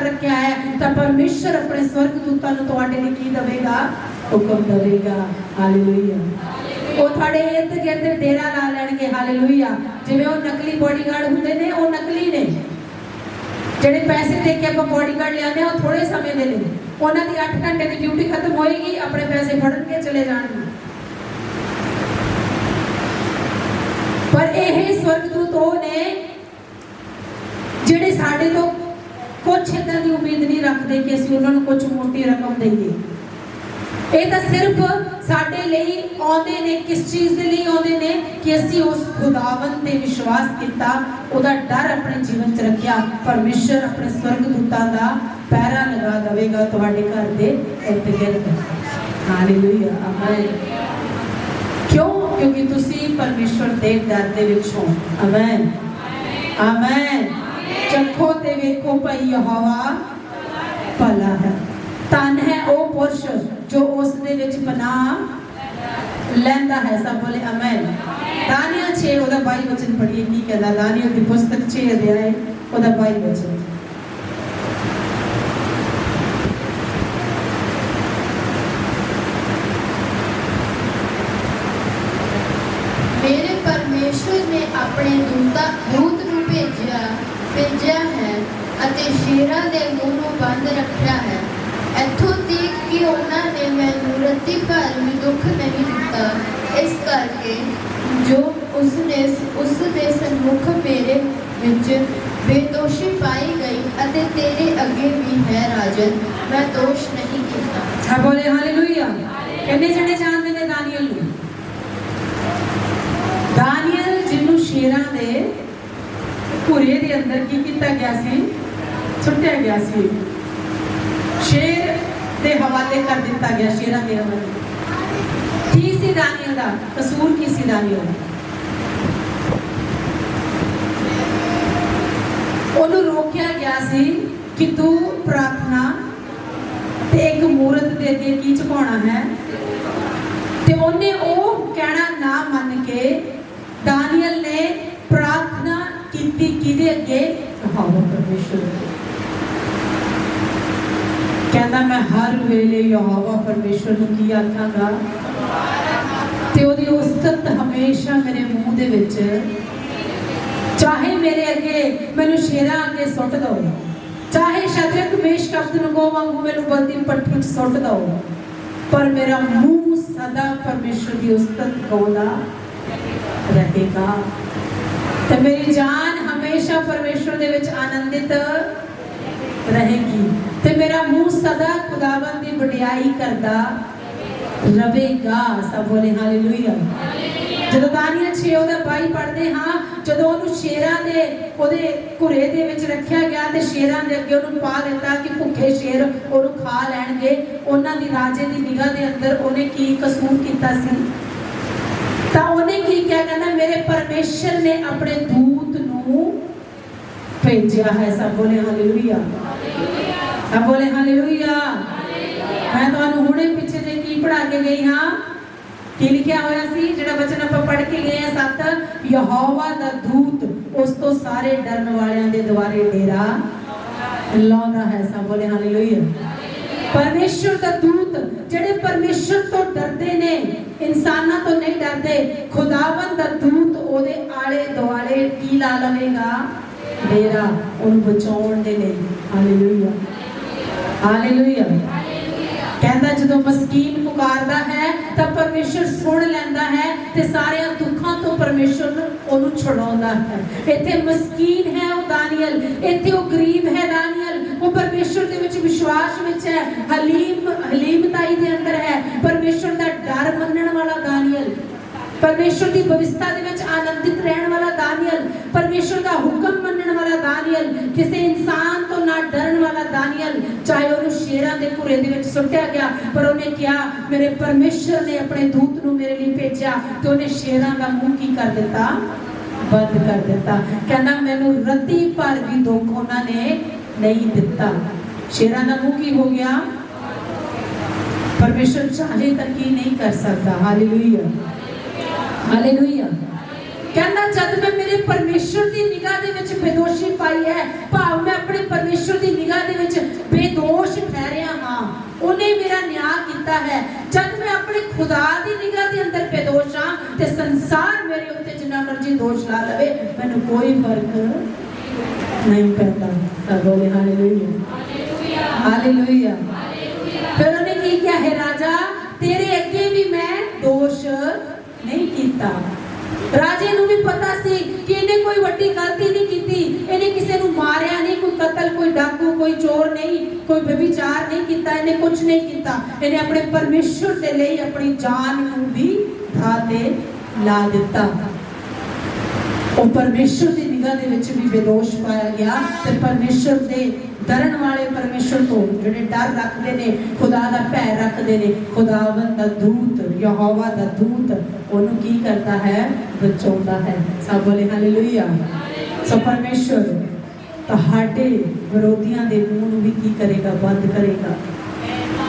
ਕਰ ਰੱਖਿਆ ਹੈ ਤਾਂ ਪਰਮੇਸ਼ਰ ਆਪਣੇ ਸਵਰਗ ਦੂਤਾਂ ਨੂੰ ਤੁਹਾਡੇ ਲਈ ਕੀ ਦੇਵੇਗਾ ਹੁਕਮ ਦੇਵੇਗਾ ਹਾਲੇਲੂਇਆ ਉਹ ਤੁਹਾਡੇ ਇਰਦ ਗਿਰਦ ਡੇਰਾ ਲਾ ਲੈਣਗੇ ਹਾਲੇਲੂਇਆ ਜਿਵੇਂ ਉਹ ਨਕਲੀ ਬੋਡੀਗਾਰਡ ਹੁੰਦੇ ਨੇ ਉਹ ਨਕਲੀ ਨੇ ਜਿਹੜੇ ਪੈਸੇ ਦੇ ਕੇ ਆਪਾਂ ਬੋਡੀਗਾਰਡ ਲਿਆਉਂਦੇ ਆ ਉਹ ਥੋੜੇ ਸਮੇਂ ਦੇ ਨੇ ਉਹਨਾਂ ਦੀ 8 ਘੰਟੇ ਦੀ ਡਿਊਟੀ ਖਤਮ ਹੋਏਗੀ ਆਪਣੇ ਪੈਸੇ ਫੜਨਗੇ ਚਲੇ ਜਾਣਗੇ ਪਰ ਇਹ ਸਵਰਗਦੂਤ ਉਹ ਨੇ ਜਿਹੜੇ ਸਾਡੇ ਤੋਂ ਕੁਝ ਇਦਾਂ ਦੀ ਉਮੀਦ ਨਹੀਂ ਰੱਖਦੇ ਕਿ ਅਸੀਂ ਉਹਨਾਂ ਨੂੰ ਕੁਝ ਮੋਟੀ ਰਕਮ ਦੇਈਏ। ਇਹ ਤਾਂ ਸਿਰਫ ਸਾਡੇ ਲਈ ਆਉਂਦੇ ਨੇ, ਕਿਸ ਚੀਜ਼ ਦੇ ਲਈ ਆਉਂਦੇ ਨੇ ਕਿ ਅਸੀਂ ਉਸ ਖੁਦਾਵੰਦ ਤੇ ਵਿਸ਼ਵਾਸ ਕੀਤਾ, ਉਹਦਾ ਡਰ ਆਪਣੇ ਜੀਵਨ 'ਚ ਰੱਖਿਆ, ਪਰਮੇਸ਼ਰ ਆਪਣੇ ਸਵਰਗਦੂਤਾਂ ਦਾ ਪੈਰਾ ਲਗਾ ਦੇਵੇਗਾ ਤੁਹਾਡੇ ਘਰ ਦੇ ਇਰਦ ਗਿਰਦ। ਹਾਲੇਲੂਇਆ ਆਮੇਨ ਕਿਉਂ? ਕਿਉਂਕਿ ਤੁਸੀਂ ਪਰਮੇਸ਼ਰ ਦੇ ਡਰ ਦੇ ਵਿੱਚ ਹੋ। ਆਮੇਨ ਆਮੇਨ ਚੱਖੋ ਤੇ ਵੇਖੋ ਭਈ ਯਹੋਵਾ ਭਲਾ ਹੈ। ਤਨ ਹੈ ਉਹ ਪੁਰਸ਼ ਜੋ ਉਸ ਦੇ ਵਿੱਚ ਪਨਾਹ ਲੈਂਦਾ ਹੈ। ਸਭ ਬੋਲੇ ਆਮੇਨ ਦਾਨੀਅਲ 6 ਉਹਦਾ 22 ਵਚਨ ਪੜ੍ਹੀਏ, ਕੀ ਕਹਿੰਦਾ? ਦਾਨੀਅਲ ਦੀ ਪੁਸਤਕ 6 ਅਧਿਆਇ ਉਹਦਾ 22 ਵਚਨ। ਮੇਰੇ ਪਰਮੇਸ਼ਵਰ ਨੇ ਆਪਣੇ ਦੂਤਾ ਦੂਤ ਨੂੰ ਭੇਜਿਆ। ਭੇਜਿਆ ਹੈ ਅਤੇ ਸ਼ੇਰਾਂ ਦੇ ਮੂੰਹ ਨੂੰ ਬੰਦ ਰੱਖਿਆ ਹੈ। ਇੱਥੋਂ ਤੀਕ ਕਿ ਉਹਨਾਂ ਨੇ ਮੈਨੂੰ ਰੱਤੀ ਭਰ ਵੀ ਦੁੱਖ ਨਹੀਂ ਦਿੱਤਾ। ਇਸ ਕਰਕੇ ਜੋ ਉਸਨੇ ਉਸ ਦੇ ਸਨਮੁਖ ਮੇਰੇ ਵਿੱਚ ਬੇਦੋਸ਼ੀ ਪਾਈ ਗਈ ਅਤੇ ਤੇਰੇ ਅੱਗੇ ਵੀ ਹੈ ਰਾਜਨ, ਮੈਂ ਦੋਸ਼ ਨਹੀਂ ਕੀਤਾ। ਸਭ ਬੋਲੇ, ਹਾਲੇਲੂਇਆ। ਕਿੰਨੇ ਜਣੇ ਜਾਣਦੇ ਨੇ ਦਾਨੀਅਲ ਨੂੰ? ਦਾਨੀਅਲ, ਜਿਹਨੂੰ ਸ਼ੇਰਾਂ ਦੇ ਘੁਰੇ ਦੇ ਅੰਦਰ ਕੀ ਕੀਤਾ ਗਿਆ ਸੀ? ਸੁੱਟਿਆ ਗਿਆ ਸੀ। ਸ਼ੇਰ ਦੇ ਹਵਾਲੇ ਕਰ ਦਿੱਤਾ ਗਿਆ, ਸ਼ੇਰਾਂ ਦੇ ਹਵਾਲੇ। ਕੀ ਸੀ ਦਾਨੀਅਲ ਦਾ? ਕਸੂਰ ਕੀ ਸੀ ਦਾਨੀਅਲ ਉਹਨੂੰ ਰੋਕਿਆ ਗਿਆ ਸੀ ਕਿ ਤੂੰ ਪ੍ਰਾਰਥਨਾ ਤੇ ਇੱਕ ਮੂਰਤ ਦੇ ਅੱਗੇ ਕੀ ਝੁਕਾਉਣਾ ਹੈ? ਤੇ ਉਹਨੇ ਉਹ ਕਹਿਣਾ ਨਾ ਮੰਨ ਕੇ ਦਾਨੀਅਲ ਨੇ ਕੀਤੀ ਕਿਹਦੇ ਅੱਗੇ ਯਹੋਵਾ ਪਰਮੇਸ਼ਰ ਕਹਿੰਦਾ, ਮੈਂ ਹਰ ਵੇਲੇ ਯਹੋਵਾ ਪਰਮੇਸ਼ਰ ਨੂੰ ਕੀ ਆਖਾਂਗਾ? ਤੇ ਉਹਦੀ ਉਸਤਤ ਹਮੇਸ਼ਾ ਮੇਰੇ ਮੂੰਹ ਦੇ ਵਿੱਚ, ਚਾਹੇ ਮੇਰੇ ਅੱਗੇ ਮੈਨੂੰ ਸ਼ੇਰਾਂ ਅੱਗੇ ਸੁੱਟ ਦੋ, ਚਾਹੇ ਸ਼ਤਰਕ ਮੇਸ਼ ਨੂੰ ਗੋ ਵਾਂਗੂ ਮੈਨੂੰ ਬਲਦੀ ਪੱਠੀ 'ਚ ਸੁੱਟ ਦੋ, ਪਰ ਮੇਰਾ ਮੂੰਹ ਸਦਾ ਪਰਮੇਸ਼ਰ ਦੀ ਉਸਤਤ ਗਾਉਂਦਾ ਰਹੇਗਾ। ਤੇ ਮੇਰੀ ਜਾਨ ਹਮੇਸ਼ਾ ਪਰਮੇਸ਼ਰ ਦੇ ਵਿੱਚ ਆਨੰਦਿਤ ਰਹੇਗੀ। ਤੇ ਮੇਰਾ ਮੂੰਹ ਸਦਾ ਖੁਦਾਵੰਦ ਦੀ ਵਡਿਆਈ ਕਰਦਾ ਰਵੇਗਾ ਸਭ ਬੋਲੇ ਹਾਲੇਲੂਇਆ। ਜਦੋਂ ਦਾਨੀਅਲ 6 ਉਹਦਾ 22 ਪੜ੍ਹਦੇ ਹਾਂ, ਜਦੋਂ ਉਹਨੂੰ ਸ਼ੇਰਾਂ ਦੇ ਉਹਦੇ ਘੁਰੇ ਦੇ ਵਿੱਚ ਰੱਖਿਆ ਗਿਆ ਤੇ ਸ਼ੇਰਾਂ ਦੇ ਅੱਗੇ ਉਹਨੂੰ ਪਾ ਦਿੱਤਾ ਕਿ ਭੁੱਖੇ ਸ਼ੇਰ ਉਹਨੂੰ ਖਾ ਲੈਣਗੇ, ਉਹਨਾਂ ਦੀ ਰਾਜੇ ਦੀ ਨਿਗਾਹ ਦੇ ਅੰਦਰ ਉਹਨੇ ਕੀ ਕਸੂਰ ਕੀਤਾ ਸੀ? ਤਾਂ ਉਹਨੇ ਕੀ ਕਿਹਾ? ਕਹਿੰਦਾ, ਮੇਰੇ ਪਰਮੇਸ਼ਰ ਨੇ ਆਪਣੇ ਦੂਤ ਨੂੰ ਭੇਜਿਆ ਹੈ। ਸਭ ਬੋਲੇ ਹਾਲੇਲੂਇਆ। ਸਭ ਬੋਲੇ ਹਾਲੇਲੂਇਆ। ਮੈਂ ਤੁਹਾਨੂੰ ਹੁਣੇ ਪਿੱਛੇ ਜੇ ਕੀ ਪੜਾ ਕੇ ਗਈ ਹਾਂ? ਕੀ ਲਿਖਿਆ ਹੋਇਆ ਸੀ? ਜਿਹੜਾ ਵਚਨ ਆਪਾਂ ਪੜ ਕੇ ਗਏ ਆ ਸੱਤ, ਯਹੋਵਾ ਦਾ ਦੂਤ, ਉਸ ਤੋਂ ਸਾਰੇ ਡਰਨ ਵਾਲਿਆਂ ਦੇ ਦੁਆਰੇ ਡੇਰਾ ਲਾਉਂਦਾ ਹੈ। ਸਭ ਬੋਲੇ ਹਾਲੇਲੂਇਆ। ਪਰਮੇਸ਼ਰ ਦਾ ਦੂਤ, ਜਿਹੜੇ ਪਰਮੇਸ਼ਰ ਤੋਂ ਡਰਦੇ ਨੇ ਇਨਸਾਨਾਂ ਤੋਂ ਨਹੀਂ ਡਰਦੇ। ਖੁਦਾਵੰਦ ਦਾ ਦੂਤ ਉਹਦੇ ਆਲੇ ਦੁਆਲੇ ਕੀ ਲਾ ਲਵੇਗਾ? ਡੇਰਾ ਉਹਨੂੰ ਬਚਾਉਣ ਦੇ ਲਈ। ਹਾਲੇਲੂਇਆ ਹਾਲੇਲੂਇਆ ਕਹਿੰਦਾ ਜਦੋਂ ਮਸਕੀਨ ਪੁਕਾਰਦਾ ਹੈ, ਤਾਂ ਪਰਮੇਸ਼ਰ ਸੁਣ ਲੈਂਦਾ ਹੈ ਤੇ ਸਾਰਿਆਂ ਦੁੱਖਾਂ ਤੋਂ ਪਰਮੇਸ਼ਰ ਨੂੰ ਉਹਨੂੰ ਛੁਡਾਉਂਦਾ ਹੈ। ਇੱਥੇ ਮਸਕੀਨ ਹੈ ਉਹ ਦਾਨੀਅਲ, ਇੱਥੇ ਉਹ ਗਰੀਬ ਹੈ ਦਾਨੀਅਲ। ਉਹ ਪਰਮੇਸ਼ਰ ਦੇ ਵਿੱਚ ਵਿਸ਼ਵਾਸ ਵਿੱਚ ਹੈ, ਹਲੀਮ, ਹਲੀਮਤਾਈ ਦੇ ਅੰਦਰ ਹੈ। ਪਰਮੇਸ਼ਰ ਦਾ ਡਰ ਮੰਨਣ ਵਾਲਾ ਦਾਨੀਅਲ, ਪਰਮੇਸ਼ਰ ਦੀ ਬਵਿਸਤਾ ਦੇ ਵਿੱਚ ਆਨੰਦਿਤ ਰਹਿਣ ਵਾਲਾ ਦਾਨੀਅਲ, ਪਰਮੇਸ਼ਰ ਦਾ ਹੁਕਮ ਮੰਨਣ ਵਾਲਾ ਦਾਨੀਅਲ, ਕਿਸੇ ਇਨਸਾਨ ਤੋਂ ਨਾ ਡਰਨ ਵਾਲਾ ਦਾਨੀਅਲ, ਚਾਹੇ ਉਹਨੂੰ ਸ਼ੇਰਾਂ ਦੇ ਘੁਰੇ ਦੇ ਵਿੱਚ ਸੁੱਟਿਆ ਗਿਆ, ਪਰ ਉਹਨੇ ਕਿਹਾ, ਮੇਰੇ ਪਰਮੇਸ਼ਰ ਨੇ ਆਪਣੇ ਦੂਤ ਨੂੰ ਮੇਰੇ ਲਈ ਭੇਜਿਆ ਤੇ ਉਹਨੇ ਸ਼ੇਰਾਂ ਦਾ ਮੂੰਹ ਕੀ ਕਰ ਦਿੱਤਾ? ਬੰਦ ਕਰ ਦਿੱਤਾ। ਕਹਿੰਦਾ, ਮੈਨੂੰ ਰੱਤੀ ਭਰ ਵੀ ਦੁੱਖ ਉਹਨਾਂ ਨੇ ਨਹੀਂ ਦਿੱਤਾ। ਸ਼ੇਰਾਂ ਦਾ ਮੂੰਹ ਕੀ ਹੋ ਗਿਆ? ਪਰਮੇਸ਼ਰ ਚਾਹੇ ਤਾਂ ਕੀ ਨਹੀਂ ਕਰ ਸਕਦਾ। ਹਾਲੇਲੂਇਆ। ਹਾਲੇਲੂਇਆ। ਕਹਿੰਦਾ, ਜਦ ਮੈਂ ਮੇਰੇ ਪਰਮੇਸ਼ਰ ਦੀ ਨਿਗਾਹ ਦੇ ਵਿੱਚ ਬੇਦੋਸ਼ੀ ਪਾਈ ਹੈ, ਭਾਵ ਮੈਂ ਆਪਣੇ ਪਰਮੇਸ਼ਰ ਦੀ ਨਿਗਾਹ ਦੇ ਵਿੱਚ ਬੇਦੋਸ਼ ਠਹਿਰਿਆ ਹਾਂ। ਉਹਨੇ ਮੇਰਾ ਨਿਆਂ ਕੀਤਾ ਹੈ। ਜਦ ਮੈਂ ਆਪਣੇ ਖੁਦਾ ਦੀ ਨਿਗਾਹ ਦੇ ਅੰਦਰ ਬੇਦੋਸ਼ ਹਾਂ ਤੇ ਸੰਸਾਰ ਮੇਰੇ ਉੱਤੇ ਜਿੰਨਾ ਮਰਜ਼ੀ ਦੋਸ਼ ਲਾ ਲਵੇ ਮੈਨੂੰ ਕੋਈ ਫ਼ਰਕ ਨਹੀਂ ਪੈਂਦਾ ਤਾਂ ਬੋਲੇ ਹਾਲੇਲੂਇਆ ਹਾਲੇਲੂਇਆ ਫਿਰ ਉਹਨੇ ਕੀ ਕਿਹਾ ਹੈ ਰਾਜਾ ਤੇਰੇ ਅੱਗੇ ਵੀ ਮੈਂ ਦੋਸ਼ ਨਹੀਂ ਕੀਤਾ ਰਾਜੇ ਨੂੰ ਵੀ ਪਤਾ ਸੀ ਕਿ ਇਹਨੇ ਕੋਈ ਵੱਡੀ ਗਲਤੀ ਨਹੀਂ ਕੀਤੀ ਇਹਨੇ ਕਿਸੇ ਨੂੰ ਮਾਰਿਆ ਨਹੀਂ ਕੋਈ ਕਤਲ ਕੋਈ ਡਾਕੂ ਕੋਈ ਚੋਰ ਨਹੀਂ ਕੋਈ ਵਿਚਾਰ ਨਹੀਂ ਕੀਤਾ ਇਹਨੇ ਕੁਝ ਨਹੀਂ ਕੀਤਾ ਇਹਨੇ ਆਪਣੇ ਪਰਮੇਸ਼ਰ ਦੇ ਲਈ ਆਪਣੀ ਜਾਨ ਨੂੰ ਵੀ ਥਾਂ ਤੇ ਲਾ ਦਿੱਤਾ ਉਹ ਪਰਮੇਸ਼ਰ ਦੀ ਨਿਗਾਹ ਦੇ ਵਿੱਚ ਵੀ ਬੇਦੋਸ਼ ਪਾਇਆ ਗਿਆ ਤੇ ਪਰਮੇਸ਼ਰ ਦੇ ਡਰਨ ਵਾਲੇ ਪਰਮੇਸ਼ਰ ਤੋਂ ਜਿਹੜੇ ਡਰ ਰੱਖਦੇ ਨੇ, ਖੁਦਾ ਦਾ ਭੈ ਰੱਖਦੇ ਨੇ, ਖੁਦਾਵੰਦ ਦਾ ਦੂਤ, ਯਹੋਵਾ ਦਾ ਦੂਤ, ਉਹਨੂੰ ਕੀ ਕਰਦਾ ਹੈ? ਬਚਾਉਂਦਾ ਹੈ। ਸਭ ਬੋਲੇ ਹਾਲੇਲੂਇਆ ਸੋ ਪਰਮੇਸ਼ਰ, ਤੁਹਾਡੇ ਵਿਰੋਧੀਆਂ ਦੇ ਮੂੰਹ ਨੂੰ ਵੀ ਕੀ ਕਰੇਗਾ? ਬੰਦ ਕਰੇਗਾ।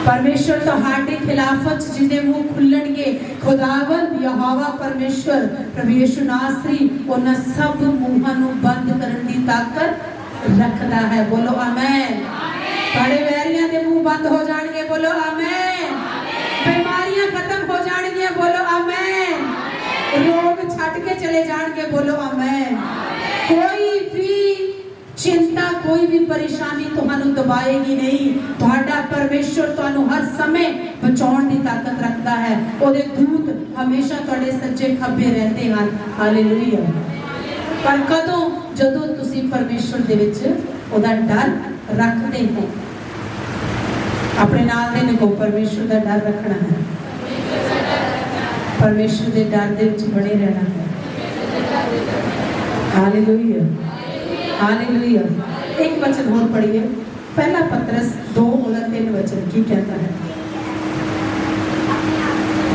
ਪਰਮੇਸ਼ਰ ਤੁਹਾਡੇ ਖਿਲਾਫਤ ਜਿਹਦੇ ਮੂੰਹ ਖੁੱਲਣਗੇ, ਖੁਦਾਵੰਦ ਯਹੋਵਾ ਪਰਮੇਸ਼ਰ ਪ੍ਰਭੂ ਯਿਸੂ ਨਾਸਰੀ, ਉਹਨਾਂ ਸਭ ਮੂੰਹਾਂ ਨੂੰ ਬੰਦ ਕਰਨ ਦੀ ਤਾਕਤ ਰੱਖਦਾ ਹੈ। ਬੋਲੋ ਆਮੇਨ। ਤੁਹਾਡੇ ਵੈਰੀਆਂ ਦੇ ਮੂੰਹ ਬੰਦ ਹੋ ਜਾਣਗੇ, ਬੋਲੋ ਆਮੇਨ। ਬਿਮਾਰੀਆਂ ਖਤਮ ਹੋ ਜਾਣਗੀਆਂ, ਬੋਲੋ ਆਮੇਨ। ਰੋਗ ਛੱਡ ਕੇ ਚਲੇ ਜਾਣਗੇ, ਬੋਲੋ ਆਮੇਨ। ਕੋਈ ਚਿੰਤਾ ਕੋਈ ਵੀ ਪਰੇਸ਼ਾਨੀ ਤੁਹਾਨੂੰ ਦਬਾਏਗੀ ਨਹੀਂ। ਤੁਹਾਡਾ ਪਰਮੇਸ਼ਰ ਤੁਹਾਨੂੰ ਹਰ ਸਮੇਂ ਬਚਾਉਣ ਦੀ ਤਾਕਤ ਰੱਖਦਾ ਹੈ। ਉਹਦੇ ਦੂਤ ਹਮੇਸ਼ਾ ਤੁਹਾਡੇ ਸੱਜੇ ਖੱਬੇ ਰਹਿੰਦੇ ਹਨ। ਹਾਲੇਲੂਇਆ ਪਰ ਕਦੋਂ? ਜਦੋਂ ਤੁਸੀਂ ਪਰਮੇਸ਼ਰ ਦੇ ਵਿੱਚ ਉਹਦਾ ਡਰ ਰੱਖਦੇ ਹੋ। ਆਪਣੇ ਨਾਲ ਦੇ ਨੇ ਕੋ ਪਰਮੇਸ਼ਰ ਦਾ ਡਰ ਰੱਖਣਾ ਹੈ। ਪਰਮੇਸ਼ਰ ਦੇ ਡਰ ਦੇ ਵਿੱਚ ਬਣੇ ਰਹਿਣਾ ਹੈ। ਹਾਲੇਲੂਇਆ ਵਚਨ ਹੋਰ ਪੜ੍ਹੀਏ। ਪਹਿਲਾ ਪਤਰਸ 2 ਉਹਦਾ 3 ਵਚਨ ਕੀ ਕਹਿੰਦਾ ਹੈ?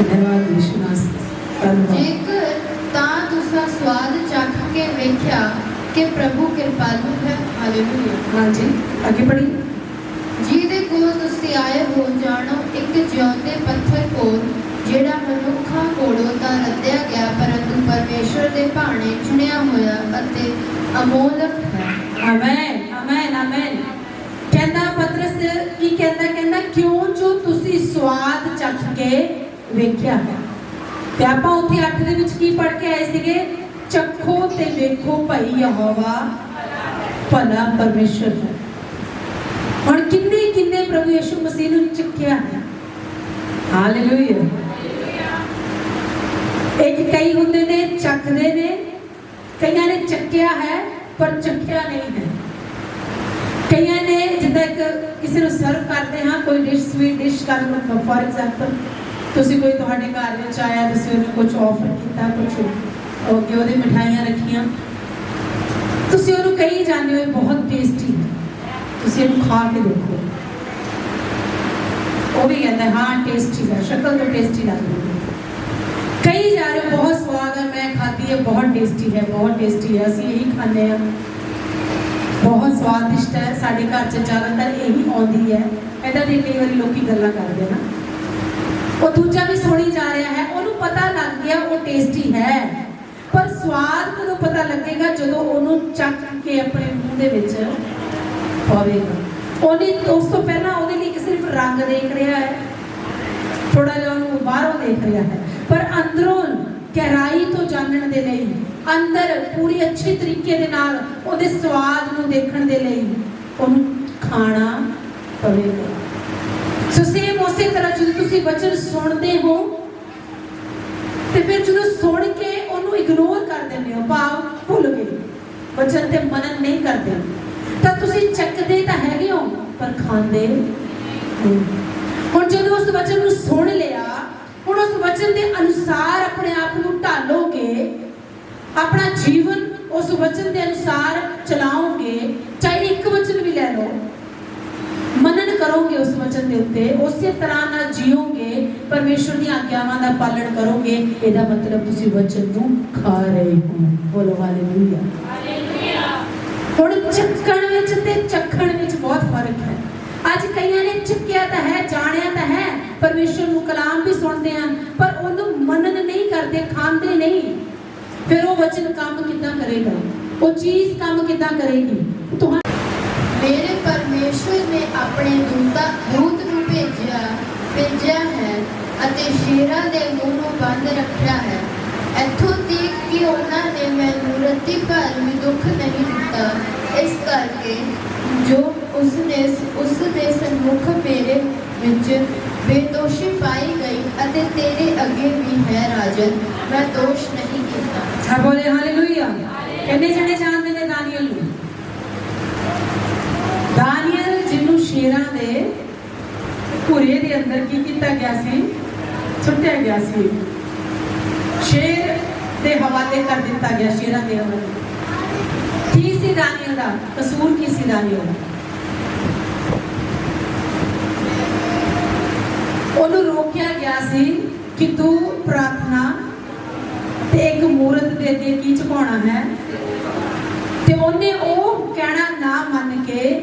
ਧੰਨਵਾਦ ਯਿਸੂ ਨਾਸਰੀ ਧੰਨਵਾਦ। ਜੇਕਰ ਤਾਂ ਤੁਸੀਂ ਸਵਾਦ ਚੱਖ ਕੇ ਵੇਖਿਆ ਕਿ ਪ੍ਰਭੂ ਕਿਰਪਾਲੂ ਹੈ ਹਾਲੇਲੂਇਆ। ਹਾਂਜੀ ਅੱਗੇ ਪੜ੍ਹੀ ਜਿਹਦੇ ਕੋਲ ਤੁਸੀਂ ਆਏ ਹੋ ਜਾਣੋ ਇੱਕ ਜਿਉਂਦੇ ਪੱਥਰ ਕੋਲ ਜਿਹੜਾ ਮਨੁੱਖਾਂ ਕੋਲੋਂ ਤਾਂ ਰੱਦਿਆ ਗਿਆ, ਪਰੰਤੂ ਪਰਮੇਸ਼ਰ ਦੇ ਭਾਣੇ ਚੁਣਿਆ ਹੋਇਆ ਅਤੇ ਅਮੋਲਕ ਹੈ। ਆਮੇਨ ਆਮੇਨ ਆਮੇਨ ਕਹਿੰਦਾ ਪਤਰਸ ਕੀ ਕਹਿੰਦਾ ਕਹਿੰਦਾ ਕਿਉਂ ਜੋ ਤੁਸੀਂ ਸਵਾਦ ਚੱਖ ਕੇ ਵੇਖਿਆ ਹੈ? ਤੇ ਆਪਾਂ ਉੱਥੇ 8 ਦੇ ਵਿੱਚ ਕੀ ਪੜ ਕੇ ਆਏ ਸੀਗੇ? ਚੱਖੋ ਤੇ ਵੇਖੋ ਭਈ ਯਹੋਵਾ, ਭਲਾ ਪਰਮੇਸ਼ਰ ਹੈ। ਹੁਣ ਕਿੰਨੇ ਕਿੰਨੇ ਪ੍ਰਭੂ ਯਿਸੂ ਮਸੀਹ ਨੂੰ ਚੱਕਿਆ ਹੈ? ਹਾਲੇਲੂਇਆ ਇੱਕ ਕਈ ਹੁੰਦੇ ਨੇ, ਚੱਕਦੇ ਨੇ। ਕਈਆਂ ਨੇ ਚੱਕਿਆ ਹੈ, ਪਰ ਚੱਕਿਆ ਨਹੀਂ ਹੈ। ਕਈਆਂ ਨੇ ਜਿੱਦਾਂ ਕਿਸੇ ਨੂੰ ਸਰਵ ਕਰਦੇ ਹਾਂ, ਕੋਈ ਡਿਸ਼ ਸਵੀਟ ਡਿਸ਼ ਕਰ ਲਓ ਫॉर ਐਗਜ਼ਾਮਪਲ ਤੁਸੀਂ ਕੋਈ ਤੁਹਾਡੇ ਘਰ ਵਿੱਚ ਆਇਆ, ਤੁਸੀਂ ਉਹਨੂੰ ਕੁਝ ਆਫਰ ਕੀਤਾ ਕੁਝ ਅੱਗੇ ਉਹਦੇ ਮਠਾਈਆਂ ਰੱਖੀਆਂ। ਤੁਸੀਂ ਉਹਨੂੰ ਕਹੀ ਜਾਂਦੇ ਹੋ ਬਹੁਤ ਟੇਸਟੀ ਤੁਸੀਂ ਇਹਨੂੰ ਖਾ ਕੇ ਦੇਖੋ। ਉਹ ਵੀ ਕਹਿੰਦਾ, ਹਾਂ ਟੇਸਟੀ ਹੈ, ਸ਼ਕਲ ਤੋਂ ਟੇਸਟੀ ਲੱਗਦੀ ਹੈ। ਕਈ ਜਾ ਰਹੇ ਬਹੁਤ ਸਵਾਦ ਹੈ, ਮੈਂ ਖਾਧੀ ਹੈ, ਬਹੁਤ ਟੇਸਟੀ ਹੈ, ਬਹੁਤ ਟੇਸਟੀ ਹੈ, ਅਸੀਂ ਇਹੀ ਖਾਂਦੇ ਹਾਂ। ਬਹੁਤ ਸਵਾਦਿਸ਼ਟ ਹੈ, ਸਾਡੇ ਘਰ 'ਚ ਜ਼ਿਆਦਾਤਰ ਇਹੀ ਆਉਂਦੀ ਹੈ। ਇਹਦਾ ਦੀ ਕਈ ਵਾਰੀ ਲੋਕੀ ਗੱਲਾਂ ਕਰਦੇ ਨਾ। ਉਹ ਦੂਜਾ ਵੀ ਸੁਣੀ ਜਾ ਰਿਹਾ ਹੈ, ਉਹਨੂੰ ਪਤਾ ਲੱਗ ਗਿਆ ਉਹ ਟੇਸਟੀ ਹੈ। ਪਰ ਸਵਾਦ ਕਦੋਂ ਪਤਾ ਲੱਗੇਗਾ ਜਦੋਂ ਉਹਨੂੰ ਚੱਕ ਕੇ ਆਪਣੇ ਮੂੰਹ ਦੇ ਵਿੱਚ ਪਾਵੇਗਾ। ਉਹਨੇ ਉਸ ਤੋਂ ਪਹਿਲਾਂ ਉਹਦੇ ਲਈ ਇੱਕ ਸਿਰਫ ਰੰਗ ਦੇਖ ਰਿਹਾ ਹੈ। ਥੋੜਾ ਜਿਹਾ ਉਹਨੂੰ ਬਾਹਰੋਂ ਦੇਖ ਰਿਹਾ ਹੈ। ਪਰ ਅੰਦਰੋਂ ਗਹਿਰਾਈ ਤੋਂ ਜਾਣਨ ਦੇ ਲਈ, ਅੰਦਰ ਪੂਰੀ ਅੱਛੇ ਤਰੀਕੇ ਦੇ ਨਾਲ ਉਹਦੇ ਸਵਾਦ ਨੂੰ ਦੇਖਣ ਦੇ ਲਈ ਉਹਨੂੰ ਖਾਣਾ ਪਵੇਗਾ। ਸੋ ਸੇਮ ਉਸੇ ਤਰ੍ਹਾਂ ਜਦੋਂ ਤੁਸੀਂ ਵਚਨ ਸੁਣਦੇ ਹੋ, ਤੇ ਫਿਰ ਜਦੋਂ ਸੁਣ ਕੇ ਉਹਨੂੰ ਇਗਨੋਰ ਕਰ ਦਿੰਦੇ ਹੋ, ਭਾਵ ਭੁੱਲ ਗਏ, ਵਚਨ ਤੇ ਮਨਨ ਨਹੀਂ ਕਰਦੇ। ਤਾਂ ਤੁਸੀਂ ਚੱਕਦੇ ਤਾਂ ਹੈਗੇ ਹੋ, ਪਰ ਖਾਂਦੇ ਹੁਣ ਜਦੋਂ ਉਸ ਵਚਨ ਨੂੰ ਸੁਣ ਲਿਆ ਹੁਣ ਉਸ ਵਚਨ ਦੇ ਅਨੁਸਾਰ ਆਪਣੇ ਆਪ ਨੂੰ ਢਾਲੋਗੇ ਆਪਣਾ ਜੀਵਨ ਉਸ ਵਚਨ ਦੇ ਅਨੁਸਾਰ ਚਲਾਓਗੇ ਚਾਹੇ ਇੱਕ ਵਚਨ ਵੀ ਲੈ ਲਓ। ਮਨਨ ਕਰੋਗੇ ਉਸ ਵਚਨ ਦੇ ਉੱਤੇ ਉਸੇ ਤਰ੍ਹਾਂ ਨਾਲ ਜੀਓਗੇ ਪਰਮੇਸ਼ਰ ਦੀਆਂ ਆਗਿਆਵਾਂ ਦਾ ਪਾਲਣ ਕਰੋਗੇ ਇਹਦਾ ਮਤਲਬ ਤੁਸੀਂ ਵਚਨ ਨੂੰ ਖਾ ਰਹੇ ਹੋ। ਬੋਲੋ ਹਾਲੇਲੂਇਆ। ਹੁਣ ਚੱਕਣ ਵਿੱਚ ਤੇ ਚੱਖਣ ਵਿੱਚ ਬਹੁਤ ਫ਼ਰਕ ਹੈ। ਅੱਜ ਕਈਆਂ ਨੇ ਚੱਕਿਆ ਤਾਂ ਹੈ ਜਾਣਿਆ ਤਾਂ ਹੈ ਪਰਮੇਸ਼ਰ ਨੂੰ ਕਲਾਮ ਵੀ ਸੁਣਦੇ ਹਨ, ਪਰ ਉਹਨੂੰ ਮਨਨ ਨਹੀਂ ਕਰਦੇ, ਖਾਂਦੇ ਨਹੀਂ। ਫਿਰ ਉਹ ਵਚਨ ਕੰਮ ਕਿੱਦਾਂ ਕਰੇਗਾ? ਉਹ ਚੀਜ਼ ਕੰਮ ਕਿੱਦਾਂ ਕਰੇਗੀ? ਤੁਹਾਨੂੰ ਮੇਰੇ ਪਰਮੇਸ਼ਵਰ ਨੇ ਆਪਣੇ ਦੂਤਾ ਦੂਤ ਨੂੰ ਭੇਜਿਆ ਭੇਜਿਆ ਹੈ ਅਤੇ ਸ਼ੇਰਾਂ ਦੇ ਮੂੰਹ ਨੂੰ ਬੰਦ ਰੱਖਿਆ ਹੈ। ਇੱਥੋਂ ਤੀਕ ਕਿ ਉਹਨਾਂ ਨੇ ਮੈਨੂੰ ਰੱਤੀ ਭਰ ਵੀ ਦੁੱਖ ਨਹੀਂ ਦਿੱਤਾ, ਇਸ ਕਰਕੇ ਜੋ ਉਸਨੇ, ਉਸਦੇ ਸਨਮੁਖ ਮੇਰੇ ਵਿੱਚ ਬੇਦੋਸ਼ੀ ਪਾਈ ਗਈ ਅਤੇ ਤੇਰੇ ਅੱਗੇ ਵੀ ਹੈ ਰਾਜਨ। ਮੈਂ ਦੋਸ਼ ਨਹੀਂ ਕੀਤਾ। ਸਭ ਬੋਲੇ ਹਾਲੇਲੂਇਆ ਕਿੰਨੇ ਜਣੇ ਜਾਣਦੇ ਨੇ ਦਾਨੀਅਲ ਨੂੰ? ਦਾਨੀਅਲ ਜਿਹਨੂੰ ਸ਼ੇਰਾਂ ਦੇ ਘੁਰੇ ਦੇ ਅੰਦਰ ਕੀ ਕੀਤਾ ਗਿਆ ਸੀ? ਸੁੱਟਿਆ ਗਿਆ ਸੀ। ਸ਼ੇਰ ਦੇ ਹਵਾਲੇ ਕਰ ਦਿੱਤਾ ਗਿਆ, ਸ਼ੇਰਾਂ ਦੇ ਹਵਾਲੇ। ਕੀ ਸੀ ਦਾਨੀਅਲ ਦਾ? ਕਸੂਰ ਕੀ ਸੀ ਦਾਨੀਅਲ ਦਾ? ਉਹਨੂੰ ਰੋਕਿਆ ਗਿਆ ਸੀ ਕਿ ਤੂੰ ਪ੍ਰਾਰਥਨਾ ਤੇ ਇੱਕ ਮੂਰਤ ਦੇ ਅੱਗੇ ਕੀ ਝੁਕਾਉਣਾ ਹੈ? ਤੇ ਉਹਨੇ ਉਹ ਕਹਿਣਾ ਨਾ ਮੰਨ ਕੇ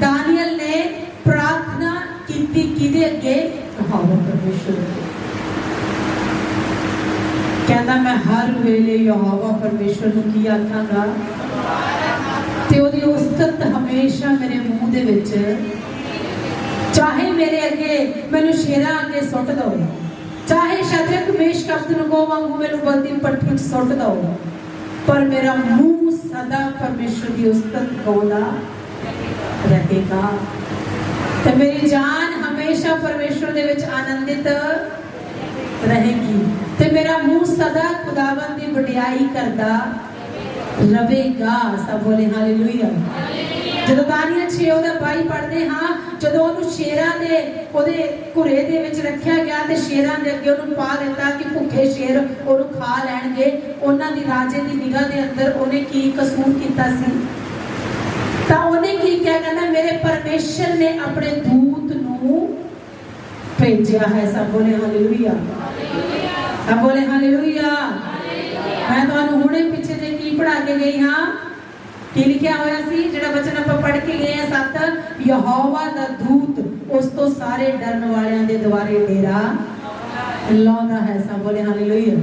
ਦਾਨੀਅਲ ਨੇ ਪ੍ਰਾਰਥਨਾ ਕੀਤੀ ਕਿਹਦੇ ਅੱਗੇ? ਯਹੋਵਾ ਪਰਮੇਸ਼ਰ। ਕਹਿੰਦਾ ਮੈਂ ਹਰ ਵੇਲੇ ਯਹੋਵਾ ਪਰਮੇਸ਼ਰ ਨੂੰ ਕੀ ਆਖਾਂਗਾ? ਤੇ ਉਹਦੀ ਉਸਤਤ ਹਮੇਸ਼ਾ ਮੇਰੇ ਮੂੰਹ ਦੇ ਵਿੱਚ। ਚਾਹੇ ਮੇਰੇ ਅੱਗੇ ਮੈਨੂੰ ਸ਼ੇਰਾਂ ਅੱਗੇ ਸੁੱਟ ਦੋ ਚਾਹੇ ਸ਼ਦਰਕ ਮੇਸ਼ ਕਬਦ ਨੂੰ ਵਾਂਗੂ ਮੈਨੂੰ ਬਲਦੀ ਪੱਠੀ 'ਚ ਸੁੱਟ ਦੋ ਪਰ ਮੇਰਾ ਮੂੰਹ ਸਦਾ ਪਰਮੇਸ਼ਰ ਦੀ ਉਸਤਤ ਗਾਉਂਦਾ ਰਹੇਗਾ। ਤੇ ਮੇਰੀ ਜਾਨ ਹਮੇਸ਼ਾ ਪਰਮੇਸ਼ਰ ਦੇ ਵਿੱਚ ਆਨੰਦਿਤ ਰਹੇਗੀ। ਤੇ ਮੇਰਾ ਮੂੰਹ ਸਦਾ ਖੁਦਾਵੰਦ ਦੀ ਵਡਿਆਈ ਕਰਦਾ ਰਵੇਗਾ ਸਭ ਬੋਲੇ, ਹਾਲੇਲੂਇਆ। ਜਦੋਂ ਦਾਨੀਆਂ 6 ਉਹਦਾ 22 ਪੜ੍ਹਦੇ ਹਾਂ, ਜਦੋਂ ਉਹਨੂੰ ਸ਼ੇਰਾਂ ਦੇ, ਉਹਦੇ ਘੁਰੇ ਦੇ ਵਿੱਚ ਰੱਖਿਆ ਗਿਆ ਤੇ ਸ਼ੇਰਾਂ ਦੇ ਅੱਗੇ ਉਹਨੂੰ ਪਾ ਦਿੱਤਾ ਕਿ ਭੁੱਖੇ ਸ਼ੇਰ ਉਹਨੂੰ ਖਾ ਲੈਣਗੇ। ਉਹਨਾਂ ਦੀ ਰਾਜੇ ਦੀ ਨਿਗਾਹ ਦੇ ਅੰਦਰ ਉਹਨੇ ਕੀ ਕਸੂਰ ਕੀਤਾ ਸੀ? ਤਾਂ ਉਹਨੇ ਕੀ ਕਿਹਾ? ਕਹਿੰਦਾ, ਮੇਰੇ ਪਰਮੇਸ਼ਰ ਨੇ ਆਪਣੇ ਦੂਤ ਨੂੰ ਭੇਜਿਆ ਹੈ। ਸਭ ਬੋਲੇ ਹਾਲੇਲੂਇਆ। ਸਭ ਬੋਲੇ ਹਾਲੇਲੂਇਆ। ਮੈਂ ਤੁਹਾਨੂੰ ਹੁਣੇ ਪਿੱਛੇ ਤੇ ਕੀ ਪੜਾ ਕੇ ਗਈ ਹਾਂ? ਕੀ ਲਿਖਿਆ ਹੋਇਆ ਸੀ? ਜਿਹੜਾ ਵਚਨ ਆਪਾਂ ਪੜ੍ਹ ਕੇ ਗਏ ਆ ਸੱਤ, ਯਹੋਵਾ ਦਾ ਦੂਤ, ਉਸ ਤੋਂ ਸਾਰੇ ਡਰਨ ਵਾਲਿਆਂ ਦੇ ਦੁਆਰੇ ਡੇਰਾ ਲਾਉਂਦਾ ਹੈ। ਸਭ ਬੋਲੇ ਹਾਲੇਲੂਇਆ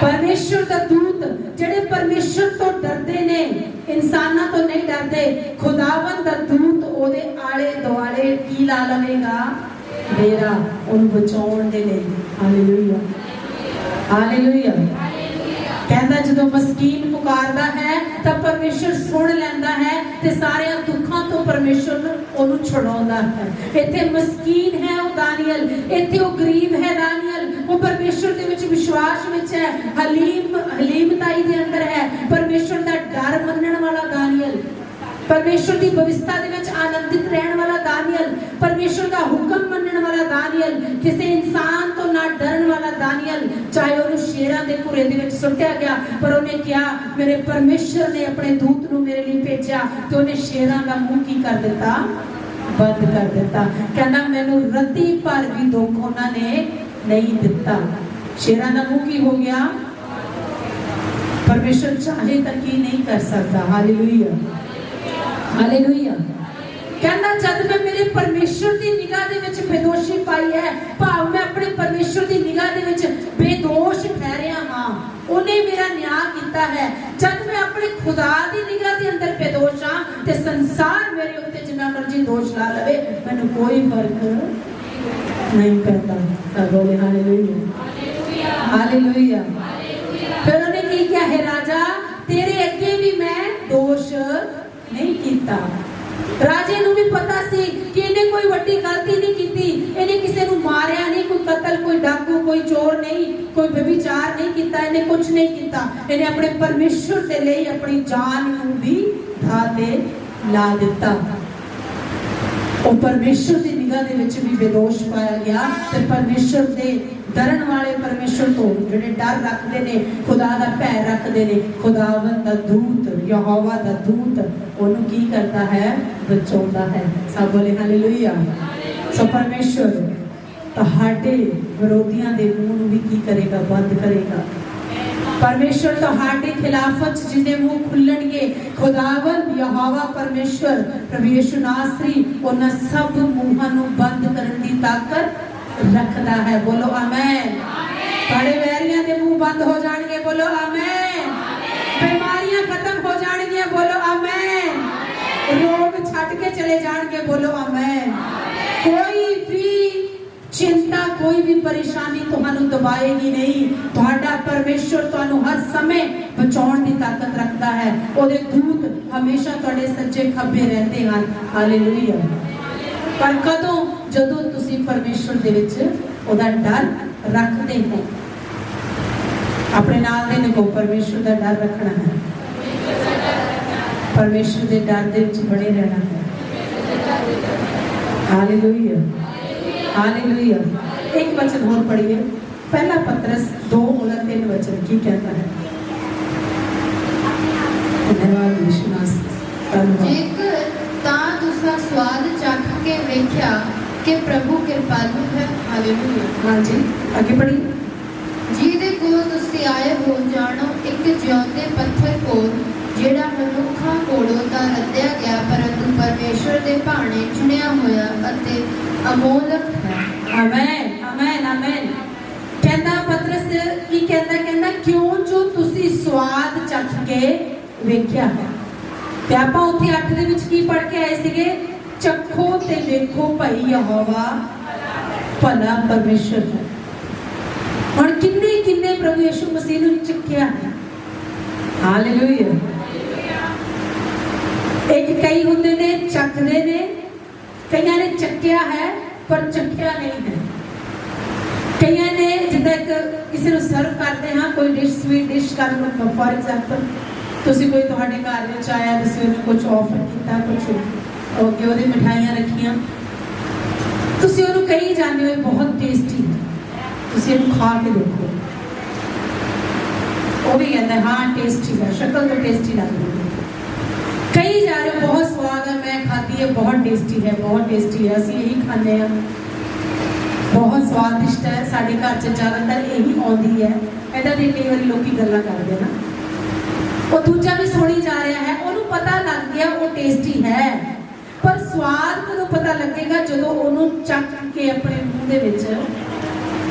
ਪਰਮੇਸ਼ਰ ਦਾ ਦੂਤ, ਜਿਹੜੇ ਪਰਮੇਸ਼ਰ ਤੋਂ ਡਰਦੇ ਨੇ, ਇਨਸਾਨਾਂ ਤੋਂ ਨਹੀਂ ਡਰਦੇ, ਖੁਦਾਵੰਦ ਦਾ ਦੂਤ ਉਹਦੇ ਆਲੇ ਦੁਆਲੇ ਕੀ ਲਾ ਲਵੇਗਾ? ਡੇਰਾ, ਉਹਨੂੰ ਬਚਾਉਣ ਦੇ ਲਈ। ਹਾਲੇਲੂਇਆ ਹਾਲੇਲੂਇਆ ਕਹਿੰਦਾ ਜਦੋਂ ਮਸਕੀਨ ਪੁਕਾਰਦਾ ਹੈ, ਤਾਂ ਪਰਮੇਸ਼ਰ ਸੁਣ ਲੈਂਦਾ ਹੈ ਤੇ ਸਾਰਿਆਂ ਦੁੱਖਾਂ ਤੋਂ ਪਰਮੇਸ਼ਰ ਨੂੰ ਉਹਨੂੰ ਛੁਡਾਉਂਦਾ ਹੈ। ਇੱਥੇ ਮਸਕੀਨ ਹੈ ਉਹ ਦਾਨੀਅਲ, ਇੱਥੇ ਉਹ ਗਰੀਬ ਹੈ ਦਾਨੀਅਲ। ਉਹ ਪਰਮੇਸ਼ਰ ਦੇ ਵਿੱਚ ਵਿਸ਼ਵਾਸ ਵਿੱਚ ਹੈ। ਹਲੀਮ, ਹਲੀਮਤਾਈ ਦੇ ਅੰਦਰ ਹੈ। ਪਰਮੇਸ਼ਰ ਦਾ ਡਰ ਮੰਨਣ ਵਾਲਾ ਦਾਨੀਅਲ ਪਰਮੇਸ਼ਰ ਦੀ ਬਵਿਸਤਾ ਦੇ ਵਿੱਚ ਆਨੰਦਿਤ ਰਹਿਣ ਵਾਲਾ ਦਾਨੀਅਲ ਪਰਮੇਸ਼ਰ ਦਾ ਹੁਕਮ ਮੰਨਣ ਵਾਲਾ ਦਾਨੀਅਲ ਕਿਸੇ ਇਨਸਾਨ ਤੋਂ ਨਾ ਡਰਨ ਵਾਲਾ ਦਾਨੀਅਲ ਚਾਹੇ ਉਹਨੂੰ ਸ਼ੇਰਾਂ ਦੇ ਘੁਰੇ ਦੇ ਵਿੱਚ ਸੁੱਟਿਆ ਗਿਆ ਪਰ ਉਹਨੇ ਕਿਹਾ ਮੇਰੇ ਪਰਮੇਸ਼ਰ ਨੇ ਆਪਣੇ ਦੂਤ ਨੂੰ ਮੇਰੇ ਲਈ ਭੇਜਿਆ ਤੇ ਉਹਨੇ ਸ਼ੇਰਾਂ ਦਾ ਮੂੰਹ ਕੀ ਕਰ ਦਿੱਤਾ ਬੰਦ ਕਰ ਦਿੱਤਾ ਕਹਿੰਦਾ ਮੈਨੂੰ ਰੱਤੀ ਭਰ ਵੀ ਦੁੱਖ ਉਹਨਾਂ ਨੇ ਨਹੀਂ ਦਿੱਤਾ ਸ਼ੇਰਾਂ ਦਾ ਮੂੰਹ ਕੀ ਹੋ ਗਿਆ ਪਰਮੇਸ਼ਰ ਚਾਹੇ ਤਾਂ ਕੀ ਨਹੀਂ ਕਰ ਸਕਦਾ ਹਾਲੇਲੂਇਆ ਹਾਲੇਲੂਇਆ ਕਹਿੰਦਾ, ਜਦ ਮੈਂ ਮੇਰੇ ਪਰਮੇਸ਼ਰ ਦੀ ਨਿਗਾਹ ਦੇ ਵਿੱਚ ਬੇਦੋਸ਼ੀ ਪਾਈ ਹੈ, ਭਾਵ ਮੈਂ ਆਪਣੇ ਪਰਮੇਸ਼ਰ ਦੀ ਨਿਗਾਹ ਦੇ ਵਿੱਚ ਬੇਦੋਸ਼ ਠਹਿਰਿਆ ਹਾਂ। ਉਹਨੇ ਮੇਰਾ ਨਿਆਂ ਕੀਤਾ ਹੈ। ਜਦ ਮੈਂ ਆਪਣੇ ਖੁਦਾ ਦੀ ਨਿਗਾਹ ਦੇ ਅੰਦਰ ਬੇਦੋਸ਼ ਹਾਂ ਤੇ ਸੰਸਾਰ ਮੇਰੇ ਉੱਤੇ ਜਿੰਨਾ ਮਰਜ਼ੀ ਦੋਸ਼ ਲਾ ਲਵੇ, ਮੈਨੂੰ ਕੋਈ ਫ਼ਰਕ ਨਹੀਂ ਪੈਂਦਾ। ਤਾਂ ਬੋਲੇ ਹਾਲੇਲੂਇਆ ਹਾਲੇਲੂਇਆ ਫਿਰ ਉਹਨੇ ਕੀ ਕਿਹਾ, ਹੈ ਰਾਜਾ, ਤੇਰੇ ਅੱਗੇ ਵੀ ਮੈਂ ਦੋਸ਼ ਨਹੀਂ ਕੀਤਾ। ਰਾਜੇ ਨੂੰ ਵੀ ਪਤਾ ਸੀ ਕਿ ਇਹਨੇ ਕੋਈ ਵੱਡੀ ਗਲਤੀ ਨਹੀਂ ਕੀਤੀ। ਇਹਨੇ ਕਿਸੇ ਨੂੰ ਮਾਰਿਆ ਨਹੀਂ, ਕੋਈ ਕਤਲ, ਕੋਈ ਡਾਕੂ, ਕੋਈ ਚੋਰ ਨਹੀਂ, ਕੋਈ ਵਿਚਾਰ ਨਹੀਂ ਕੀਤਾ। ਇਹਨੇ ਕੁਝ ਨਹੀਂ ਕੀਤਾ। ਇਹਨੇ ਆਪਣੇ ਪਰਮੇਸ਼ਰ ਦੇ ਲਈ ਆਪਣੀ ਜਾਨ ਨੂੰ ਵੀ ਥਾਂ ਤੇ ਲਾ ਦਿੱਤਾ। ਉਹ ਪਰਮੇਸ਼ਰ ਦੀ ਨਿਗਾਹ ਦੇ ਵਿੱਚ ਵੀ ਬੇਦੋਸ਼ ਪਾਇਆ ਗਿਆ ਤੇ ਪਰਮੇਸ਼ਰ ਦੇ ਡਰਨ ਵਾਲੇ ਪਰਮੇਸ਼ਰ ਤੋਂ ਜਿਹੜੇ ਡਰ ਰੱਖਦੇ ਨੇ, ਖੁਦਾ ਦਾ ਭੈ ਰੱਖਦੇ ਨੇ, ਖੁਦਾਵੰਦ ਦਾ ਦੂਤ, ਯਹੋਵਾ ਦਾ ਦੂਤ, ਉਹਨੂੰ ਕੀ ਕਰਦਾ ਹੈ? ਬਚਾਉਂਦਾ ਹੈ। ਸਭ ਬੋਲੇ ਹਾਲੇਲੂਇਆ ਸੋ ਪਰਮੇਸ਼ਰ, ਤੁਹਾਡੇ ਵਿਰੋਧੀਆਂ ਦੇ ਮੂੰਹ ਨੂੰ ਵੀ ਕੀ ਕਰੇਗਾ? ਬੰਦ ਕਰੇਗਾ। ਪਰਮੇਸ਼ਰ, ਤੁਹਾਡੇ ਖਿਲਾਫਤ 'ਚ ਜਿਹਦੇ ਮੂੰਹ ਖੁੱਲਣਗੇ, ਖੁਦਾਵੰਦ, ਯਹੋਵਾ, ਪਰਮੇਸ਼ਰ, ਪ੍ਰਭੂ ਯਿਸੂ ਨਾਸਰੀ, ਉਹਨਾਂ ਸਭ ਮੂੰਹਾਂ ਨੂੰ ਬੰਦ ਕਰਨ ਦੀ ਤਾਕਤ ਰੱਖਦਾ ਹੈ। ਬੋਲੋ ਆਮੇਨ। ਤੁਹਾਡੇ ਵੈਰੀਆਂ ਦੇ ਮੂੰਹ ਬੰਦ ਹੋ ਜਾਣਗੇ। ਬੋਲੋ ਆਮੇਨ। ਬਿਮਾਰੀਆਂ ਖਤਮ ਹੋ ਜਾਣਗੀਆਂ। ਬੋਲੋ ਆਮੇਨ। ਰੋਗ ਛੱਡ ਕੇ ਚਲੇ ਜਾਣਗੇ। ਬੋਲੋ ਆਮੇਨ। ਕੋਈ ਵੀ ਚਿੰਤਾ ਕੋਈ ਵੀ ਪਰੇਸ਼ਾਨੀ ਤੁਹਾਨੂੰ ਦਬਾਏਗੀ ਨਹੀਂ। ਤੁਹਾਡਾ ਪਰਮੇਸ਼ਵਰ ਤੁਹਾਨੂੰ ਹਰ ਸਮੇਂ ਬਚਾਉਣ ਦੀ ਤਾਕਤ ਰੱਖਦਾ ਹੈ। ਉਹਦੇ ਦੂਤ ਹਮੇਸ਼ਾ ਤੁਹਾਡੇ ਸੱਜੇ ਖੱਬੇ ਰਹਿੰਦੇ ਹਨ। ਹਾਲੇਲੂਇਆ। ਪਰ ਕਦੋਂ ਜਦੋਂ ਤੁਸੀਂ ਪਰਮੇਸ਼ਵਰ ਦੇ ਵਿੱਚ ਉਹਦਾ ਡਰ ਰੱਖਦੇ ਹੋ, ਆਪਣੇ ਨਾਲ ਦੇ ਨਿਕੋ ਪਰਮੇਸ਼ਵਰ ਦਾ ਡਰ ਰੱਖਣਾ ਹੈ। ਪਰਮੇਸ਼ਵਰ ਦੇ ਡਰ ਦੇ ਵਿੱਚ ਬਣੇ ਰਹਿਣਾ ਹੈ। ਹਾਲੇਲੂਇਆ ਹਾਲੇਲੂਇਆ ਇੱਕ ਵਚਨ ਹੋਰ ਪੜ੍ਹੀਏ। ਪਹਿਲਾ ਪਤਰਸ 2 ਉਹਦਾ 3 ਵਚਨ ਕੀ ਕਹਿੰਦਾ ਹੈ? ਧੰਨਵਾਦ ਯਿਸੂ ਧੰਨਵਾਦ। ਜੇਕਰ ਤਾਂ ਤੁਸਾਂ ਸਵਾਦ ਚੱਖ ਕੇ ਵੇਖਿਆ ਕਿ ਪ੍ਰਭੂ ਕਿਰਪਾਲੂ ਹੈ। ਹਾਲੇਲੂਇਆ ਹਾਂਜੀ ਅੱਗੇ ਪੜ੍ਹੀ ਜਿਹਦੇ ਕੋਲ ਤੁਸੀਂ ਆਏ ਹੋ ਜਾਣੋ ਇੱਕ ਜਿਉਂਦੇ ਪੱਥਰ ਕੋਲ ਜਿਹੜਾ ਮਨੁੱਖਾਂ ਕੋਲੋਂ ਤਾਂ ਰੱਦਿਆ ਗਿਆ ਪਰੰਤੂ ਪਰਮੇਸ਼ਵਰ ਦੇ ਭਾਣੇ ਚੁਣਿਆ ਹੋਇਆ ਅਤੇ ਅਮੋਲਕ ਹੈ। ਆਮੇਨ ਆਮੇਨ ਆਮੇਨ ਕਹਿੰਦਾ ਪਤਰਸ ਕੀ ਕਹਿੰਦਾ? ਕਹਿੰਦਾ ਕਿਉਂ ਜੋ ਤੁਸੀਂ ਸਵਾਦ ਚੱਖ ਕੇ ਵੇਖਿਆ ਹੈ? ਤੇ ਆਪਾਂ ਉੱਥੇ 8 ਦੇ ਵਿੱਚ ਕੀ ਪੜ ਕੇ ਆਏ ਸੀਗੇ? ਚੱਖੋ ਤੇ ਵੇਖੋ ਭਈ ਯਹੋਵਾ ਭਲਾ ਪਰਮੇਸ਼ਰ ਹੈ। ਹੁਣ ਕਿੰਨੇ ਕਿੰਨੇ ਪ੍ਰਭੂ ਯਿਸੂ ਮਸੀਹ ਨੂੰ ਚੱਕਿਆ ਹੈ? ਹਾਲੇਲੂਇਆ ਇੱਕ ਕਈ ਹੁੰਦੇ ਨੇ ਚੱਕਦੇ ਨੇ ਕਈਆਂ ਨੇ ਚੱਕਿਆ ਹੈ ਪਰ ਚੱਕਿਆ ਨਹੀਂ ਹੈ। ਕਈਆਂ ਨੇ ਜਿੱਦਾਂ ਕਿਸੇ ਨੂੰ ਸਰਵ ਕਰਦੇ ਹਾਂ ਕੋਈ ਡਿਸ਼ ਸਵੀਟ ਡਿਸ਼ ਕਰਨ ਨੂੰ ਫੋਰ ਐਗਜ਼ਾਮਪਲ ਤੁਸੀਂ ਕੋਈ ਤੁਹਾਡੇ ਘਰ ਵਿੱਚ ਆਇਆ ਤੁਸੀਂ ਉਹਨੂੰ ਕੁਝ ਆਫਰ ਕੀਤਾ ਕੁਝ ਓਕੇ ਉਹਦੇ ਮਠਾਈਆਂ ਰੱਖੀਆਂ। ਤੁਸੀਂ ਉਹਨੂੰ ਕਹੀ ਜਾਂਦੇ ਹੋ ਇਹ ਬਹੁਤ ਟੇਸਟੀ ਤੁਸੀਂ ਇਹਨੂੰ ਖਾ ਕੇ ਦੇਖੋ। ਉਹ ਵੀ ਕਹਿੰਦਾ ਹਾਂ ਟੇਸਟੀ ਹੈ ਸ਼ਕਲ ਤੋਂ ਟੇਸਟੀ ਲੱਗਦੀ ਹੈ। ਕਈ ਜਾ ਰਹੇ ਹੋ, ਬਹੁਤ ਸਵਾਦ ਹੈ ਮੈਂ ਖਾਧੀ ਹੈ ਬਹੁਤ ਟੇਸਟੀ ਹੈ ਬਹੁਤ ਟੇਸਟੀ ਹੈ ਅਸੀਂ ਇਹੀ ਖਾਂਦੇ ਹਾਂ। ਬਹੁਤ ਸਵਾਦਿਸ਼ਟ ਹੈ ਸਾਡੇ ਘਰ 'ਚ ਜ਼ਿਆਦਾਤਰ ਇਹੀ ਆਉਂਦੀ ਹੈ। ਇਹਦਾ ਦੇ ਕਈ ਵਾਰੀ ਲੋਕੀ ਗੱਲਾਂ ਕਰਦੇ ਨਾ। ਉਹ ਦੂਜਾ ਵੀ ਸੁਣੀ ਜਾ ਰਿਹਾ ਹੈ ਉਹਨੂੰ ਪਤਾ ਲੱਗ ਗਿਆ ਉਹ ਟੇਸਟੀ ਹੈ। ਸਵਾਦ ਕਦੋਂ ਪਤਾ ਲੱਗੇਗਾ ਜਦੋਂ ਉਹਨੂੰ ਚੱਕ ਕੇ ਆਪਣੇ ਮੂੰਹ ਦੇ ਵਿੱਚ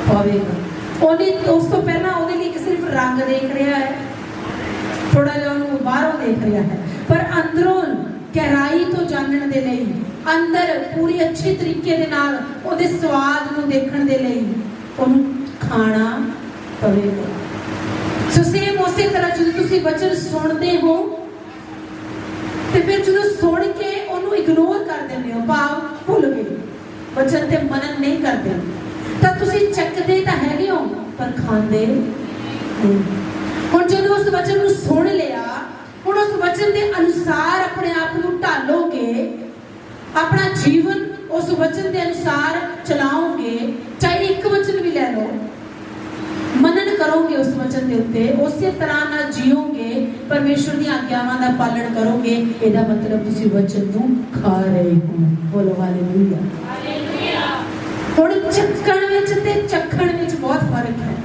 ਪਾਵੇਗਾ? ਉਹਨੇ ਉਸ ਤੋਂ ਪਹਿਲਾਂ ਉਹਦੇ ਲਈ ਸਿਰਫ ਰੰਗ ਦੇਖ ਰਿਹਾ ਹੈ। ਥੋੜਾ ਜਿਹਾ ਉਹਨੂੰ ਬਾਹਰੋਂ ਦੇਖ ਰਿਹਾ ਹੈ। ਪਰ ਅੰਦਰੋਂ ਗਹਿਰਾਈ ਤੋਂ ਜਾਣਨ ਦੇ ਲਈ, ਅੰਦਰ ਪੂਰੀ ਅੱਛੇ ਤਰੀਕੇ ਦੇ ਨਾਲ ਉਹਦੇ ਸਵਾਦ ਨੂੰ ਦੇਖਣ ਦੇ ਲਈ ਉਹਨੂੰ ਖਾਣਾ ਪਵੇਗਾ। ਸੋ ਸੇਮ ਉਸੇ ਤਰ੍ਹਾਂ ਜਦੋਂ ਤੁਸੀਂ ਵਚਨ ਸੁਣਦੇ ਹੋ, ਤੇ ਫਿਰ ਜਦੋਂ ਸੁਣ ਕੇ ਉਹਨੂੰ ਇਗਨੋਰ ਕਰ ਦਿੰਦੇ ਹੋ, ਭਾਵ ਭੁੱਲ ਗਏ। ਵਚਨ ਤੇ ਮਨਨ ਨਹੀਂ ਕਰਦੇ ਤਾਂ ਤੁਸੀਂ ਚੱਕਦੇ ਤਾਂ ਹੈਗੇ ਹੋ, ਪਰ ਖਾਂਦੇ ਹੁਣ ਜਦੋਂ ਉਸ ਵਚਨ ਨੂੰ ਸੁਣ ਲਿਆ, ਹੁਣ ਉਸ ਵਚਨ ਦੇ ਅਨੁਸਾਰ ਆਪਣੇ ਆਪ ਨੂੰ ਢਾਲੋਗੇ, ਆਪਣਾ ਜੀਵਨ ਉਸ ਵਚਨ ਦੇ ਅਨੁਸਾਰ ਚਲਾਓਗੇ, ਚਾਹੇ ਇੱਕ ਵਚਨ ਵੀ ਲੈ ਲਓ ਕਰੋਗੇ ਉਸ ਵਚਨ ਦੇ ਉੱਤੇ ਉਸੇ ਤਰ੍ਹਾਂ ਨਾਲ ਜੀਓਗੇ ਪਰਮੇਸ਼ਵਰ ਦੀਆਂ ਆਗਿਆਵਾਂ ਦਾ ਪਾਲਣ ਕਰੋਗੇ ਇਹਦਾ ਮਤਲਬ ਤੁਸੀਂ ਵਚਨ ਨੂੰ ਖਾ ਰਹੇ ਹੋ। ਬੋਲੋ ਹਾਲੇਲੂਇਆ। ਹੁਣ ਚੱਕਣ ਵਿੱਚ ਤੇ ਚੱਖਣ ਵਿੱਚ ਬਹੁਤ ਫ਼ਰਕ ਹੈ।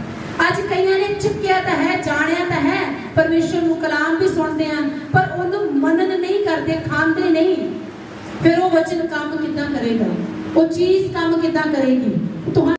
ਅੱਜ ਕਈਆਂ ਨੇ ਚੱਕਿਆ ਤਾਂ ਹੈ ਜਾਣਿਆ ਤਾਂ ਹੈ ਪਰਮੇਸ਼ਵਰ ਨੂੰ ਕਲਾਮ ਵੀ ਸੁਣਦੇ ਹਨ ਪਰ ਉਹਨੂੰ ਮਨਨ ਨਹੀਂ ਕਰਦੇ ਖਾਂਦੇ ਨਹੀਂ। ਫਿਰ ਉਹ ਵਚਨ ਕੰਮ ਕਿੱਦਾਂ ਕਰੇਗਾ? ਉਹ ਚੀਜ਼ ਕੰਮ ਕਿੱਦਾਂ ਕਰੇਗੀ? ਤੁਹਾਨੂੰ